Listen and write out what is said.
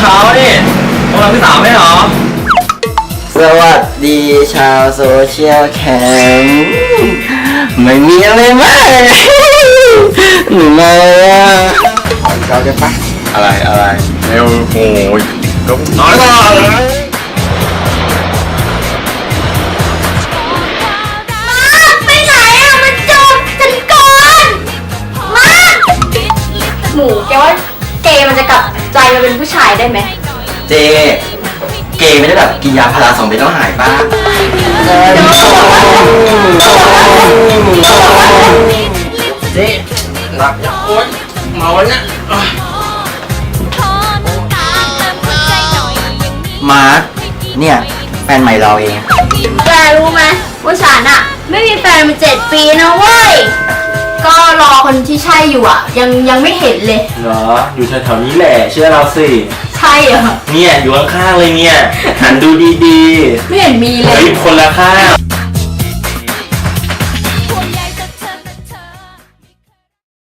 เช้านี่กำลังที่สามไม่เหรอ สวัสดีชาวโซเชียลแคมป์ไม่มีอะไรมากหนูมาแล้วเราจะปะอะไรอะไรเร็วโอ้ยก็นอนก่อนไปไหนอะมันจบฉันก่อนมาหมูแกว่าเกย์ มันจะกลับใจมาเป็นผู้ชายได้ไหมเจ เกย์ไม่ได้แบบกินยาพาราสองเม็ดแล้วหายป่ะเจ๊หลับโอ๊ยเมาแล้วเนี่ยมาร์คเนี่ยแฟนใหม่เราเอง แกรู้ไหมว่าฉันอะไม่มีแฟนมาเจ็ดปีนะเว้ยก็รอคน ที่ใช่อยู่อะยังยังไม่เห็นเลย เหรอ อยู่แถวๆนี้แหละ เชื่อเราสิ ใช่เหรอเนี่ยอยู่ข้างๆเลยเนี่ย หันดูดีไม่เห็นมีๆเลเฮ้ยยคนละข้าง